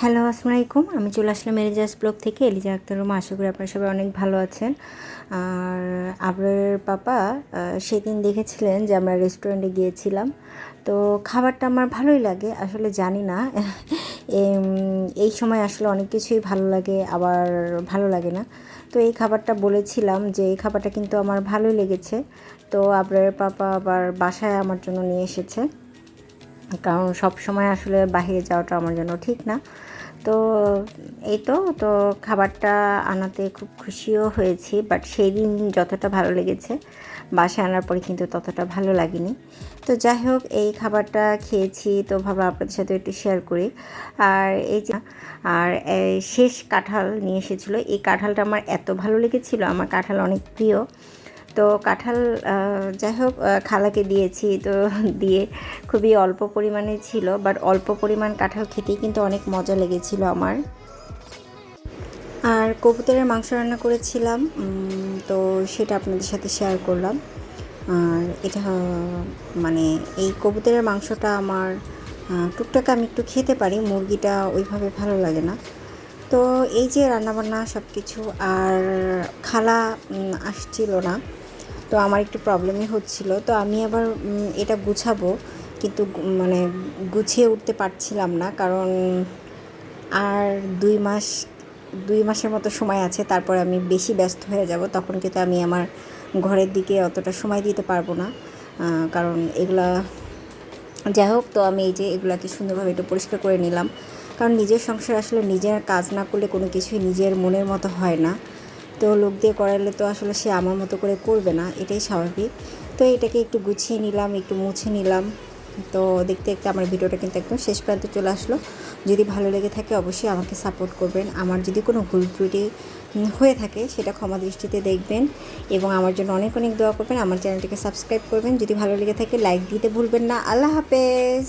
Hello, আসসালামু আলাইকুম। আমি চলে আসলাম এলিজাস ব্লগ থেকে। এলিজা আক্তার রুমা, আশা করি আপনারা সবাই অনেক ভালো আছেন। আর আপনার পাপা সেদিন দেখেছিলেন যে আমরা রেস্টুরেন্টে গিয়েছিলাম। তো খাবারটা আমার ভালোই লাগে, আসলে জানি না। এই সময় আসলে অনেক কিছুই ভালো লাগে, আবার ভালো লাগে না। তো এই খাবারটা বলেছিলাম যে, এই খাবারটা কিন্তু আমার ভালোই লেগেছে। তো আপনার পাপা আবার বাসায় আমার জন্য নিয়ে এসেছে। কারণ সব সময় আসলে বাইরে যাওয়াটা আমার জন্য ঠিক না। তো এই তো তো খাবারটা আনাতে খুব খুশিও হয়েছি বাট সেই দিন যতটা ভালো লেগেছে, বাসায় আনার পরে কিন্তু ততটা ভালো লাগেনি। তো যাই হোক, এই খাবারটা খেয়েছি, তো ভাবলাম আপনাদের সাথে একটু শেয়ার করি। আর এই যে, আর শেষ কাঁঠাল নিয়ে এসেছিল, এই কাঁঠালটা আমার এত ভালো লেগেছিলো, আমার কাঁঠাল অনেক প্রিয়। তো কাঁঠাল যাই হোক খালাকে দিয়েছি। তো দিয়ে খুবই অল্প পরিমাণে ছিল বাট অল্প পরিমাণ কাঁঠাল খেতেই কিন্তু অনেক মজা লেগেছিল আমার। আর কবুতরের মাংস রান্না করেছিলাম তো সেটা আপনাদের সাথে শেয়ার করলাম। আর এটা মানে এই কবুতরের মাংসটা আমার টুকটাক আমি একটু খেতে পারি, মুরগিটা ওইভাবে ভালো লাগে না। তো এই যে রান্নাবান্না সব কিছু আর খালা আসছিল না তো আমার একটু প্রবলেমই হচ্ছিল। তো আমি আবার এটা গুছাবো। কিন্তু মানে গুছিয়ে উঠতে পারছিলাম না। কারণ আর দুই মাস, দুই মাসের মতো সময় আছে। তারপর আমি বেশি ব্যস্ত হয়ে যাব। তখন কিন্তু আমি আমার ঘরের দিকে অতটা সময় দিতে পারব না। কারণ এগুলা, যাই হোক, তো আমি এই যে এগুলাকে সুন্দরভাবে একটু পরিষ্কার করে নিলাম। কারণ নিজের সংসার আসলে নিজের কাজ না করলে কোনো কিছুই নিজের মনের মতো হয় না। তো লোক দিয়ে করালে তো আসলে সে আমার মতো করে করবে না, এটাই স্বাভাবিক। তো এটাকে একটু গুছিয়ে নিলাম, একটু মুছে নিলাম। তো দেখতে দেখতে আমার ভিডিওটা কিন্তু একদম শেষ প্রান্তে চলে আসলো। যদি ভালো লেগে থাকে অবশ্যই আমাকে সাপোর্ট করবেন। আমার যদি কোনো ভুল ত্রুটি হয়ে থাকে সেটা ক্ষমা দৃষ্টিতে দেখবেন এবং আমার জন্য অনেক অনেক দোয়া করবেন। আমার চ্যানেলটিকে সাবস্ক্রাইব করবেন। যদি ভালো লেগে থাকে লাইক দিতে ভুলবেন না। আল্লাহ হাফেজ!